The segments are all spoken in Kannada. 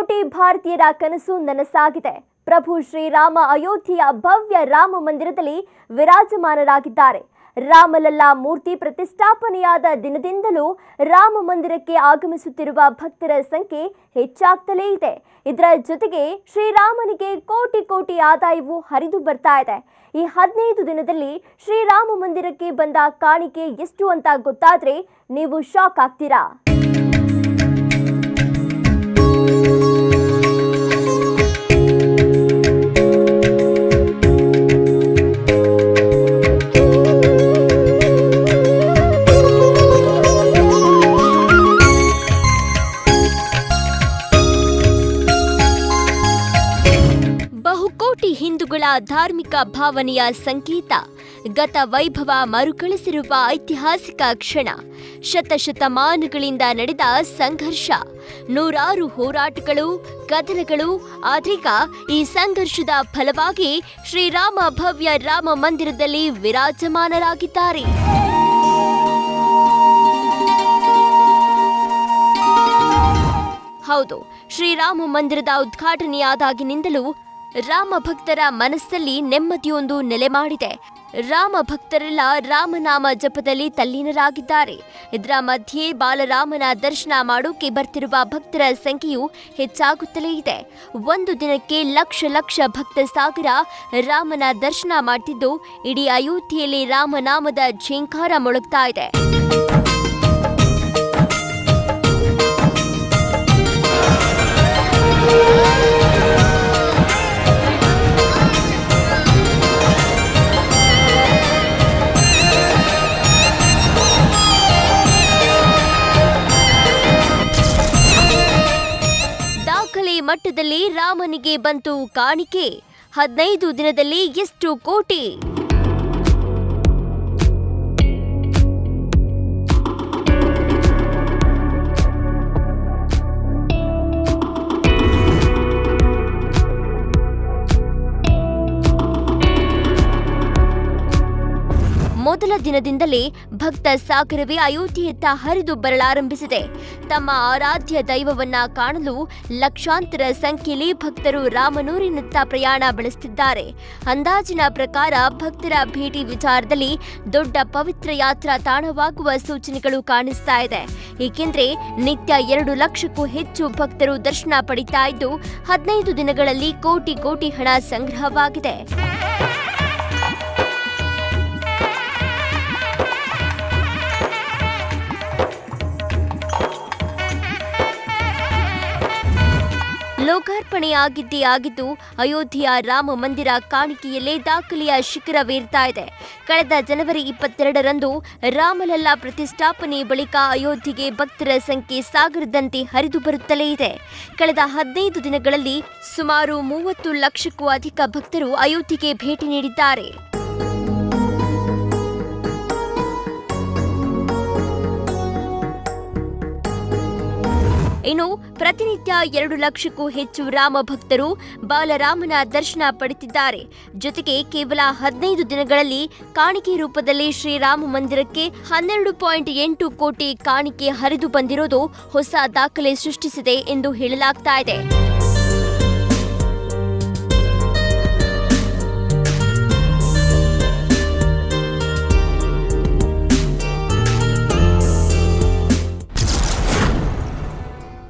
ಕೋಟಿ ಭಾರತೀಯರ ಕನಸು ನನಸಾಗಿದೆ. ಪ್ರಭು ಶ್ರೀರಾಮ ಅಯೋಧ್ಯೆಯ ಭವ್ಯ ರಾಮ ಮಂದಿರದಲ್ಲಿ ವಿರಾಜಮಾನರಾಗಿದ್ದಾರೆ. ರಾಮಲಲ್ಲಾ ಮೂರ್ತಿ ಪ್ರತಿಷ್ಠಾಪನೆಯಾದ ದಿನದಿಂದಲೂ ರಾಮ ಮಂದಿರಕ್ಕೆ ಆಗಮಿಸುತ್ತಿರುವ ಭಕ್ತರ ಸಂಖ್ಯೆ ಹೆಚ್ಚಾಗ್ತಲೇ ಇದೆ. ಇದರ ಜೊತೆಗೆ ಶ್ರೀರಾಮನಿಗೆ ಕೋಟಿ ಕೋಟಿ ಆದಾಯವು ಹರಿದು ಬರ್ತಾ ಇದೆ. ಈ ಹದಿನೈದು ದಿನದಲ್ಲಿ ಶ್ರೀರಾಮ ಮಂದಿರಕ್ಕೆ ಬಂದ ಕಾಣಿಕೆ ಎಷ್ಟು ಅಂತ ಗೊತ್ತಾದ್ರೆ ನೀವು ಶಾಕ್ ಆಗ್ತೀರಾ? ಬಹುಕೋಟಿ ಧಾರ್ಮಿಕ ಭಾವನೆಯ ಸಂಕೇತ, ಗತ ವೈಭವ ಮರುಕಳಿಸಿರುವ ಐತಿಹಾಸಿಕ ಕ್ಷಣ, ಶತಶತಮಾನಗಳಿಂದ ನಡೆದ ಸಂಘರ್ಷ, ನೂರಾರು ಹೋರಾಟಗಳು, ಕದನಗಳು ಆದ್ರಿಕ ಈ ಸಂಘರ್ಷದ ಫಲವಾಗಿ ಶ್ರೀರಾಮ ಭವ್ಯ ರಾಮ ಮಂದಿರದಲ್ಲಿ ವಿರಾಜಮಾನರಾಗಿದ್ದಾರೆ. ಹೌದು, ಶ್ರೀರಾಮ ಮಂದಿರದ ಉದ್ಘಾಟನೆಯಾದಾಗಿನಿಂದಲೂ ರಾಮ ಭಕ್ತರ ಮನಸ್ಸಲ್ಲಿ ನೆಮ್ಮದಿಯೊಂದು ನೆಲೆ ಮಾಡಿದೆ. ರಾಮ ಭಕ್ತರೆಲ್ಲ ರಾಮನಾಮ ಜಪದಲ್ಲಿ ತಲ್ಲೀನರಾಗಿದ್ದಾರೆ. ಇದರ ಮಧ್ಯೆ ಬಾಲರಾಮನ ದರ್ಶನ ಮಾಡೋಕೆ ಬರ್ತಿರುವ ಭಕ್ತರ ಸಂಖ್ಯೆಯು ಹೆಚ್ಚಾಗುತ್ತಲೇ ಇದೆ. ಒಂದು ದಿನಕ್ಕೆ ಲಕ್ಷ ಲಕ್ಷ ಭಕ್ತ ಸಾಗರ ರಾಮನ ದರ್ಶನ ಮಾಡ್ತಿದ್ದು, ಇಡೀ ಅಯೋಧ್ಯೆಯಲ್ಲಿ ರಾಮನಾಮದ ಝೇಂಕಾರ ಮೊಳಗ್ತಾ ಇದೆ. ಮಟ್ಟದಲ್ಲಿ ರಾಮನಿಗೆ ಬಂತು ಕಾಣಿಕೆ. ಹದಿನೈದು ದಿನದಲ್ಲಿ ಎಷ್ಟು ಕೋಟಿ. ಮೊದಲ ದಿನದಿಂದಲೇ ಭಕ್ತ ಸಾಗರವೇ ಅಯೋಧ್ಯೆಯತ್ತ ಹರಿದು ಬರಲಾರಂಭಿಸಿದೆ. ತಮ್ಮ ಆರಾಧ್ಯ ದೈವವನ್ನ ಕಾಣಲು ಲಕ್ಷಾಂತರ ಸಂಖ್ಯೆಯಲ್ಲಿ ಭಕ್ತರು ರಾಮನೂರಿನತ್ತ ಪ್ರಯಾಣ ಬೆಳೆಸುತ್ತಿದ್ದಾರೆ ಅಂದಾಜಿನ ಪ್ರಕಾರ ಭಕ್ತರ ಭೇಟಿ ವಿಚಾರದಲ್ಲಿ ದೊಡ್ಡ ಪವಿತ್ರ ಯಾತ್ರಾ ತಾಣವಾಗುವ ಸೂಚನೆಗಳು ಕಾಣಿಸ್ತಾ ಇದೆ. ಏಕೆಂದರೆ ನಿತ್ಯ ಎರಡು ಲಕ್ಷಕ್ಕೂ ಹೆಚ್ಚು ಭಕ್ತರು ದರ್ಶನ ಪಡಿತಾ ಇದ್ದು ಹದಿನೈದು ದಿನಗಳಲ್ಲಿ ಕೋಟಿ ಕೋಟಿ ಹಣ ಸಂಗ್ರಹವಾಗಿದೆ. ಲೋಕಾರ್ಪಣೆಯಾಗಿದ್ದೇ ಆಗಿದ್ದು, ಅಯೋಧ್ಯೆಯ ರಾಮ ಮಂದಿರ ಕಾಣಿಕೆಯಲ್ಲೇ ದಾಖಲೆಯ ಶಿಖರವೇರ್ತಾ ಇದೆ. ಕಳೆದ ಜನವರಿ ಇಪ್ಪತ್ತೆರಡರಂದು ರಾಮಲಲ್ಲಾ ಪ್ರತಿಷ್ಠಾಪನೆ ಬಳಿಕ ಅಯೋಧ್ಯೆಗೆ ಭಕ್ತರ ಸಂಖ್ಯೆ ಸಾಗರದಂತೆ ಹರಿದು ಬರುತ್ತಲೇ ಇದೆ. ಕಳೆದ ಹದಿನೈದು ದಿನಗಳಲ್ಲಿ ಸುಮಾರು ಮೂವತ್ತು ಲಕ್ಷಕ್ಕೂ ಅಧಿಕ ಭಕ್ತರು ಅಯೋಧ್ಯೆಗೆ ಭೇಟಿ ನೀಡಿದ್ದಾರೆ. ಇನ್ನು ಪ್ರತಿನಿತ್ಯ ಎರಡು ಲಕ್ಷಕ್ಕೂ ಹೆಚ್ಚು ರಾಮ ಭಕ್ತರು ಬಾಲರಾಮನ ದರ್ಶನ ಪಡೆದಿದ್ದಾರೆ ಜೊತೆಗೆ ಕೇವಲ ಹದಿನೈದು ದಿನಗಳಲ್ಲಿ ಕಾಣಿಕೆ ರೂಪದಲ್ಲಿ ಶ್ರೀರಾಮ ಮಂದಿರಕ್ಕೆ ಹನ್ನೆರಡು ಪಾಯಿಂಟ್ ಎಂಟು ಕೋಟಿ ಕಾಣಿಕೆ ಹರಿದು ಬಂದಿರೋದು ಹೊಸ ದಾಖಲೆ ಸೃಷ್ಟಿಸಿದೆ ಎಂದು ಹೇಳಲಾಗ್ತಾ ಇದೆ.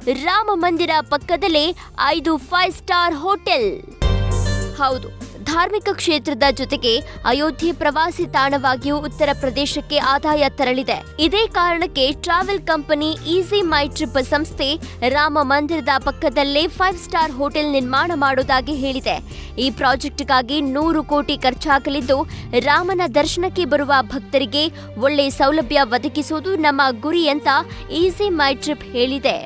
ರಾಮ ಮಂದಿರ ಪಕ್ಕದಲ್ಲೇ ಐದು ಫೈವ್ ಸ್ಟಾರ್ ಹೋಟೆಲ್. ಹೌದು. ಧಾರ್ಮಿಕ ಕ್ಷೇತ್ರದ ಜೊತೆಗೆ ಅಯೋಧ್ಯೆ ಪ್ರವಾಸಿ ತಾಣವಾಗಿಯೂ ಉತ್ತರ ಪ್ರದೇಶಕ್ಕೆ ಆದಾಯ ತರಲಿದೆ ಇದೇ ಕಾರಣಕ್ಕೆ travel company EaseMyTrip ಸಂಸ್ಥೆ ರಾಮ ಮಂದಿರದ ಪಕ್ಕದಲ್ಲೇ ಫೈವ್ ಸ್ಟಾರ್ ಹೋಟೆಲ್ ನಿರ್ಮಾಣ ಮಾಡೋದಾಗಿ ಹೇಳಿದೆ. ಈ ಪ್ರಾಜೆಕ್ಟ್ಗಾಗಿ ನೂರು ಕೋಟಿ ಖರ್ಚಾಗಲಿದ್ದು, ರಾಮನ ದರ್ಶನಕ್ಕೆ ಬರುವ ಭಕ್ತರಿಗೆ ಒಳ್ಳೆ ಸೌಲಭ್ಯ ಒದಗಿಸುವುದು ನಮ್ಮ ಗುರಿ ಅಂತ ಈಸಿ ಮೈ ಟ್ರಿಪ್ ಹೇಳಿದೆ.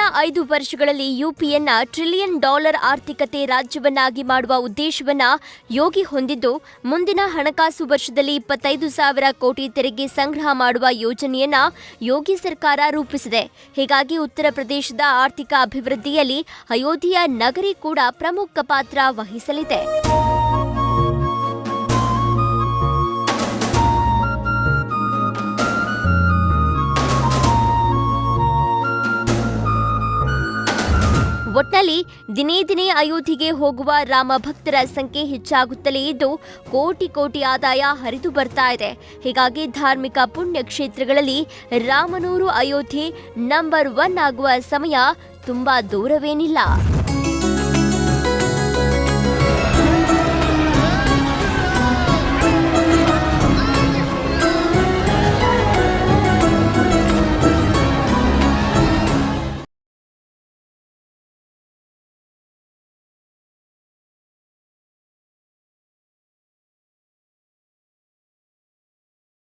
ಮುಂದಿನ ಐದು ವರ್ಷಗಳಲ್ಲಿ ಯುಪಿಯನ್ನ ಟ್ರಿಲಿಯನ್ ಡಾಲರ್ ಆರ್ಥಿಕತೆ ರಾಜ್ಯವನ್ನಾಗಿ ಮಾಡುವ ಉದ್ದೇಶವನ್ನ ಯೋಗಿ ಹೊಂದಿದ್ದು, ಮುಂದಿನ ಹಣಕಾಸು ವರ್ಷದಲ್ಲಿ ಇಪ್ಪತ್ತೈದು ಸಾವಿರ ಕೋಟಿ ತೆರಿಗೆ ಸಂಗ್ರಹ ಮಾಡುವ ಯೋಜನೆಯನ್ನ ಯೋಗಿ ಸರ್ಕಾರ ರೂಪಿಸಿದೆ. ಹೀಗಾಗಿ ಉತ್ತರ ಪ್ರದೇಶದ ಆರ್ಥಿಕ ಅಭಿವೃದ್ಧಿಯಲ್ಲಿ ಅಯೋಧ್ಯೆಯ ನಗರಿ ಕೂಡ ಪ್ರಮುಖ ಪಾತ್ರ ವಹಿಸಲಿದೆ. ಒಟ್ನಲ್ಲಿ ದಿನೇ ದಿನೇ ಅಯೋಧ್ಯೆಗೆ ಹೋಗುವ ರಾಮ ಭಕ್ತರ ಸಂಖ್ಯೆ ಹೆಚ್ಚಾಗುತ್ತಲೇ ಇದ್ದು, ಕೋಟಿ ಕೋಟಿ ಆದಾಯ ಹರಿದು ಬರ್ತಾ ಇದೆ. ಹೀಗಾಗಿ ಧಾರ್ಮಿಕ ಪುಣ್ಯ ಕ್ಷೇತ್ರಗಳಲ್ಲಿ ರಾಮನೂರು ಅಯೋಧ್ಯೆ ನಂಬರ್ ಒನ್ ಆಗುವ ಸಮಯ ತುಂಬಾ ದೂರವೇನಿಲ್ಲ.